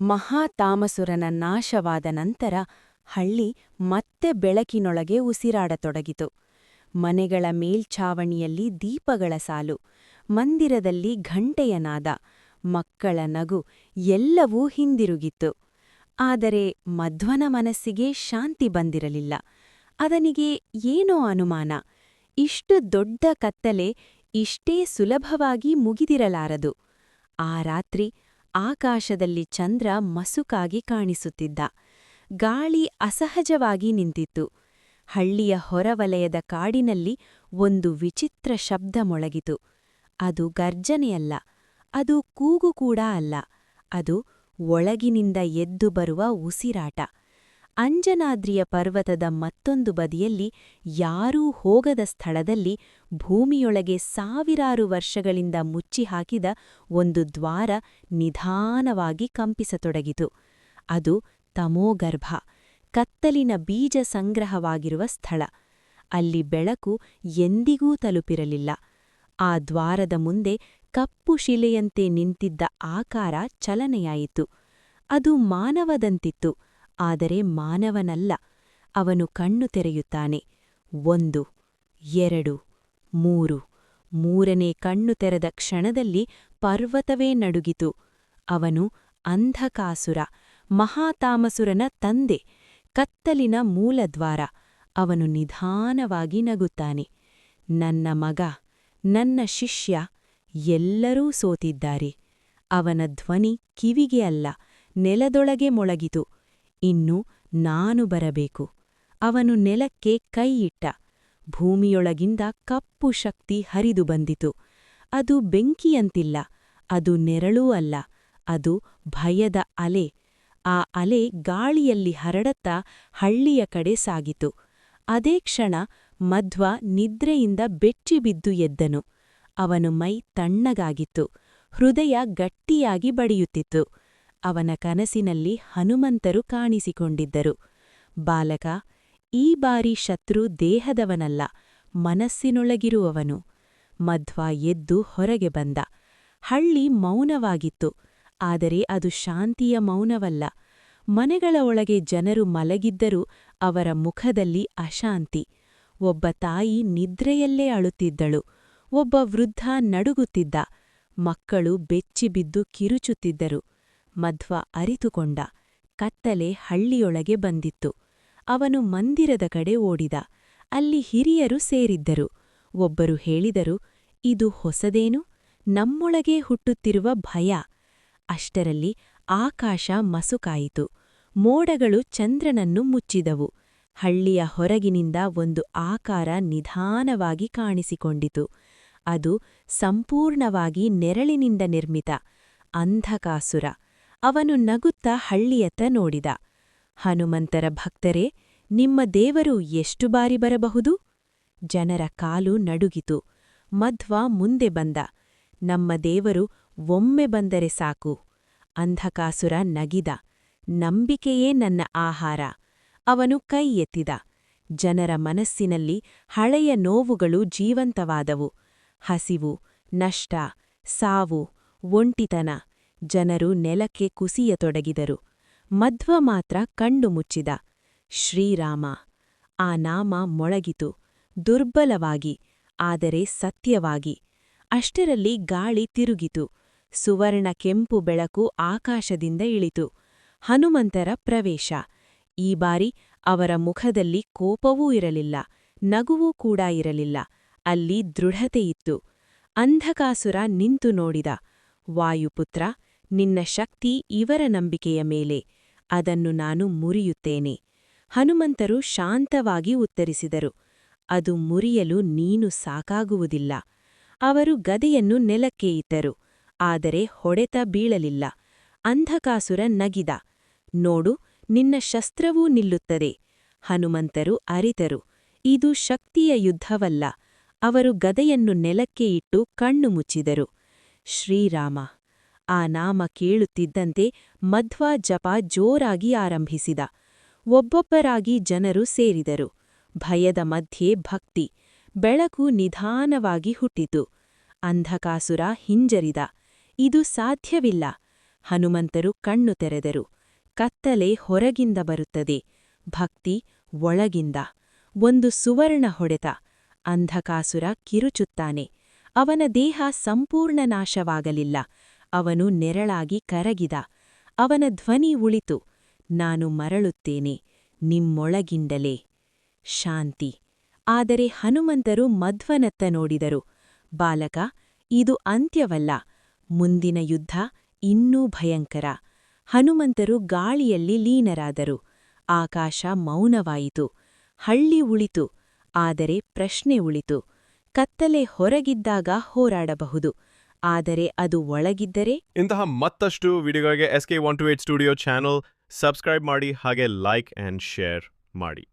ಮಹಾತಾಮಸುರನ ನಾಶವಾದ ನಂತರ ಹಳ್ಳಿ ಮತ್ತೆ ಬೆಳಕಿನೊಳಗೆ ಉಸಿರಾಡತೊಡಗಿತು. ಮನೆಗಳ ಮೇಲ್ಛಾವಣಿಯಲ್ಲಿ ದೀಪಗಳ ಸಾಲು, ಮಂದಿರದಲ್ಲಿ ಘಂಟೆಯನಾದ, ಮಕ್ಕಳ ನಗು ಎಲ್ಲವೂ ಹಿಂದಿರುಗಿತ್ತು. ಆದರೆ ಮಧ್ವನ ಮನಸ್ಸಿಗೆ ಶಾಂತಿ ಬಂದಿರಲಿಲ್ಲ. ಅದನಿಗೆ ಏನೋ ಅನುಮಾನ, ಇಷ್ಟು ದೊಡ್ಡ ಕತ್ತಲೆ ಇಷ್ಟೇ ಸುಲಭವಾಗಿ ಮುಗಿದಿರಲಾರದು. ಆ ರಾತ್ರಿ ಆಕಾಶದಲ್ಲಿ ಚಂದ್ರ ಮಸುಕಾಗಿ ಕಾಣಿಸುತ್ತಿದ್ದ. ಗಾಳಿ ಅಸಹಜವಾಗಿ ನಿಂತಿತ್ತು. ಹಳ್ಳಿಯ ಹೊರವಲಯದ ಕಾಡಿನಲ್ಲಿ ಒಂದು ವಿಚಿತ್ರ ಶಬ್ದ ಮೊಳಗಿತು ಅದು ಗರ್ಜನೆಯಲ್ಲ, ಅದು ಕೂಗು ಕೂಡ ಅಲ್ಲ, ಅದು ಒಳಗಿನಿಂದ ಎದ್ದು ಬರುವ ಉಸಿರಾಟ. ಅಂಜನಾದ್ರಿಯ ಪರ್ವತದ ಮತ್ತೊಂದು ಬದಿಯಲ್ಲಿ ಯಾರೂ ಹೋಗದ ಸ್ಥಳದಲ್ಲಿ ಭೂಮಿಯೊಳಗೆ ಸಾವಿರಾರು ವರ್ಷಗಳಿಂದ ಮುಚ್ಚಿಹಾಕಿದ ಒಂದು ದ್ವಾರ ನಿಧಾನವಾಗಿ ಕಂಪಿಸತೊಡಗಿತು. ಅದು ತಮೋಗರ್ಭ, ಕತ್ತಲಿನ ಬೀಜ ಸಂಗ್ರಹವಾಗಿರುವ ಸ್ಥಳ. ಅಲ್ಲಿ ಬೆಳಕು ಎಂದಿಗೂ ತಲುಪಿರಲಿಲ್ಲ. ಆ ದ್ವಾರದ ಮುಂದೆ ಕಪ್ಪು ಶಿಲೆಯಂತೆ ನಿಂತಿದ್ದ ಆಕಾರ ಚಲನೆಯಾಯಿತು. ಅದು ಮಾನವದಂತಿತ್ತು. ಆದರೆ ಮಾನವನಲ್ಲ, ಅವನು ಕಣ್ಣು ತೆರೆಯುತ್ತಾನೆ. ಒಂದು, ಎರಡು, ಮೂರು. ಮೂರನೇ ಕಣ್ಣು ತೆರೆದ ಕ್ಷಣದಲ್ಲಿ ಪರ್ವತವೇ ನಡುಗಿತು. ಅವನು ಅಂಧಕಾಸುರ, ಮಹಾತಾಮಸುರನ ತಂದೆ, ಕತ್ತಲಿನ ಮೂಲದ್ವಾರ. ಅವನು ನಿಧಾನವಾಗಿ ನಗುತ್ತಾನೆ. ನನ್ನ ಮಗ, ನನ್ನ ಶಿಷ್ಯ, ಎಲ್ಲರೂ ಸೋತಿದ್ದಾರೆ. ಅವನ ಧ್ವನಿ ಕಿವಿಗೆ ಅಲ್ಲ, ನೆಲದೊಳಗೆ ಮೊಳಗಿತು. ಇನ್ನು ನಾನು ಬರಬೇಕು. ಅವನು ನೆಲಕ್ಕೆ ಕೈಯಿಟ್ಟ. ಭೂಮಿಯೊಳಗಿಂದ ಕಪ್ಪು ಶಕ್ತಿ ಹರಿದು ಬಂದಿತು. ಅದು ಬೆಂಕಿಯಂತಿಲ್ಲ, ಅದು ನೆರಳೂ ಅಲ್ಲ, ಅದು ಭಯದ ಅಲೆ. ಆ ಅಲೆ ಗಾಳಿಯಲ್ಲಿ ಹರಡತ್ತಾ ಹಳ್ಳಿಯ ಕಡೆ ಸಾಗಿತು. ಅದೇ ಕ್ಷಣ ಮಧ್ವ ನಿದ್ರೆಯಿಂದ ಬೆಚ್ಚಿಬಿದ್ದು ಎದ್ದನು. ಅವನು ಮೈ ತಣ್ಣಗಾಗಿತ್ತು. ಹೃದಯ ಗಟ್ಟಿಯಾಗಿ ಬಡಿಯುತ್ತಿತ್ತು. ಅವನ ಕನಸಿನಲ್ಲಿ ಹನುಮಂತರು ಕಾಣಿಸಿಕೊಂಡಿದ್ದರು. ಬಾಲಕ, ಈ ಬಾರಿ ಶತ್ರು ದೇಹದವನಲ್ಲ, ಮನಸ್ಸಿನೊಳಗಿರುವವನು. ಮಧ್ವ ಎದ್ದು ಹೊರಗೆ ಬಂದ. ಹಳ್ಳಿ ಮೌನವಾಗಿತ್ತು. ಆದರೆ ಅದು ಶಾಂತಿಯ ಮೌನವಲ್ಲ. ಮನೆಗಳ ಒಳಗೆ ಜನರು ಮಲಗಿದ್ದರೂ ಅವರ ಮುಖದಲ್ಲಿ ಅಶಾಂತಿ. ಒಬ್ಬ ತಾಯಿ ನಿದ್ರೆಯಲ್ಲೇ ಅಳುತ್ತಿದ್ದಳು. ಒಬ್ಬ ವೃದ್ಧ ನಡುಗುತ್ತಿದ್ದ. ಮಕ್ಕಳು ಬೆಚ್ಚಿಬಿದ್ದು ಕಿರುಚುತ್ತಿದ್ದರು. ಮಧ್ವ ಅರಿತುಕೊಂಡ. ಕತ್ತಲೆ ಹಳ್ಳಿಯೊಳಗೆ ಬಂದಿತ್ತು. ಅವನು ಮಂದಿರದ ಕಡೆ ಓಡಿದ. ಅಲ್ಲಿ ಹಿರಿಯರು ಸೇರಿದ್ದರು. ಒಬ್ಬರು ಹೇಳಿದರು, ಇದು ಹೊಸದೇನು? ನಮ್ಮೊಳಗೇ ಹುಟ್ಟುತ್ತಿರುವ ಭಯ. ಅಷ್ಟರಲ್ಲಿ ಆಕಾಶ ಮಸುಕಾಯಿತು. ಮೋಡಗಳು ಚಂದ್ರನನ್ನು ಮುಚ್ಚಿದವು. ಹಳ್ಳಿಯ ಹೊರಗಿನಿಂದ ಒಂದು ಆಕಾರ ನಿಧಾನವಾಗಿ ಕಾಣಿಸಿಕೊಂಡಿತು. ಅದು ಸಂಪೂರ್ಣವಾಗಿ ನೆರಳಿನಿಂದ ನಿರ್ಮಿತ. ಅಂಧಕಾಸುರ. ಅವನು ನಗುತ್ತ ಹಳ್ಳಿಯತ್ತ ನೋಡಿದ. ಹನುಮಂತರ ಭಕ್ತರೇ, ನಿಮ್ಮ ದೇವರು ಎಷ್ಟು ಬಾರಿ ಬರಬಹುದು? ಜನರ ಕಾಲು ನಡುಗಿತು. ಮಧ್ವ ಮುಂದೆ ಬಂದ. ನಮ್ಮ ದೇವರು ಒಮ್ಮೆ ಬಂದರೆ ಸಾಕು. ಅಂಧಕಾಸುರ ನಗಿದ. ನಂಬಿಕೆಯೇ ನನ್ನ ಆಹಾರ. ಅವನು ಕೈ ಎತ್ತಿದ. ಜನರ ಮನಸ್ಸಿನಲ್ಲಿ ಹಳೆಯ ನೋವುಗಳು ಜೀವಂತವಾದವು. ಹಸಿವು, ನಷ್ಟ, ಸಾವು, ಒಂಟಿತನ ಜನರು ನೆಲಕ್ಕೆ ಕುಸಿಯತೊಡಗಿದರು. ಮಧ್ವ ಮಾತ್ರ ಕಣ್ಣು ಮುಚ್ಚಿದ. ಶ್ರೀರಾಮ, ಆ ನಾಮ ಮೊಳಗಿತು. ದುರ್ಬಲವಾಗಿ, ಆದರೆ ಸತ್ಯವಾಗಿ. ಅಷ್ಟರಲ್ಲಿ ಗಾಳಿ ತಿರುಗಿತು. ಸುವರ್ಣ ಕೆಂಪು ಬೆಳಕು ಆಕಾಶದಿಂದ ಇಳಿತು. ಹನುಮಂತರ ಪ್ರವೇಶ. ಈ ಬಾರಿ ಅವರ ಮುಖದಲ್ಲಿ ಕೋಪವೂ ಇರಲಿಲ್ಲ. ನಗುವೂ ಕೂಡ ಇರಲಿಲ್ಲ. ಅಲ್ಲಿ ದೃಢತೆಯಿತ್ತು. ಅಂಧಕಾಸುರ ನಿಂತು ನೋಡಿದ. ವಾಯುಪುತ್ರ ನಿನ್ನ ಶಕ್ತಿ ಇವರ ನಂಬಿಕೆಯ ಮೇಲೆ, ಅದನ್ನು ನಾನು ಮುರಿಯುತ್ತೇನೆ. ಹನುಮಂತರು ಶಾಂತವಾಗಿ ಉತ್ತರಿಸಿದರು, ಅದು ಮುರಿಯಲು ನೀನು ಸಾಕಾಗುವುದಿಲ್ಲ. ಅವರು ಗದೆಯನ್ನು ನೆಲಕ್ಕೆ ಇಟ್ಟರು, ಆದರೆ ಹೊಡೆತ ಬೀಳಲಿಲ್ಲ. ಅಂಧಕಾಸುರ ನಗಿದ, ನೋಡು, ನಿನ್ನ ಶಸ್ತ್ರವೂ ನಿಲ್ಲುತ್ತದೆ. ಹನುಮಂತರು ಅರಿತರು, ಇದು ಶಕ್ತಿಯ ಯುದ್ಧವಲ್ಲ. ಅವರು ಗದೆಯನ್ನು ನೆಲಕ್ಕೆ ಇಟ್ಟು ಕಣ್ಣು ಮುಚ್ಚಿದರು. ಶ್ರೀರಾಮ ಆ ನಾಮ ಕೇಳುತ್ತಿದ್ದಂತೆ ಮಧ್ವಾ ಜಪ ಜೋರಾಗಿ ಆರಂಭಿಸಿದ. ಒಬ್ಬೊಬ್ಬರಾಗಿ ಜನರು ಸೇರಿದರು. ಭಯದ ಮಧ್ಯೆ ಭಕ್ತಿ, ಬೆಳಕು ನಿಧಾನವಾಗಿ ಹುಟ್ಟಿತು. ಅಂಧಕಾಸುರ ಹಿಂಜರಿದ. ಇದು ಸಾಧ್ಯವಿಲ್ಲ. ಹನುಮಂತರು ಕಣ್ಣು ತೆರೆದರು. ಕತ್ತಲೆ ಹೊರಗಿಂದ ಬರುತ್ತದೆ. ಭಕ್ತಿ ಒಳಗಿಂದ. ಒಂದು ಸುವರ್ಣ ಹೊಡೆತ. ಅಂಧಕಾಸುರ ಕಿರುಚುತ್ತಾನೆ. ಅವನ ದೇಹ ಸಂಪೂರ್ಣ ನಾಶವಾಗಲಿಲ್ಲ. ಅವನು ನೆರಳಾಗಿ ಕರಗಿದ. ಅವನ ಧ್ವನಿ ಉಳಿತು. ನಾನು ಮರಳುತ್ತೇನೆ ನಿಮ್ಮೊಳಗಿಂಡಲೇ ಶಾಂತಿ. ಆದರೆ ಹನುಮಂತರು ಮಧ್ವನತ್ತ ನೋಡಿದರು. ಬಾಲಕ, ಇದು ಅಂತ್ಯವಲ್ಲ. ಮುಂದಿನ ಯುದ್ಧ ಇನ್ನೂ ಭಯಂಕರ. ಹನುಮಂತರು ಗಾಳಿಯಲ್ಲಿ ಲೀನರಾದರು. ಆಕಾಶ ಮೌನವಾಯಿತು. ಹಳ್ಳಿ ಉಳಿತು. ಆದರೆ ಪ್ರಶ್ನೆ ಉಳಿತು. ಕತ್ತಲೆ ಹೊರಗಿದ್ದಾಗ ಹೋರಾಡಬಹುದು. ಆದರೆ ಅದು ಒಳಗಿದ್ದರೆ? ಇಂತಹ ಮತ್ತಷ್ಟು ವಿಡಿಯೋಗಳಿಗೆ S K one two eight studio channel subscribe ಮಾಡಿ ಹಾಗೆ ಲೈಕ್ ಆ್ಯಂಡ್ ಶೇರ್ ಮಾಡಿ.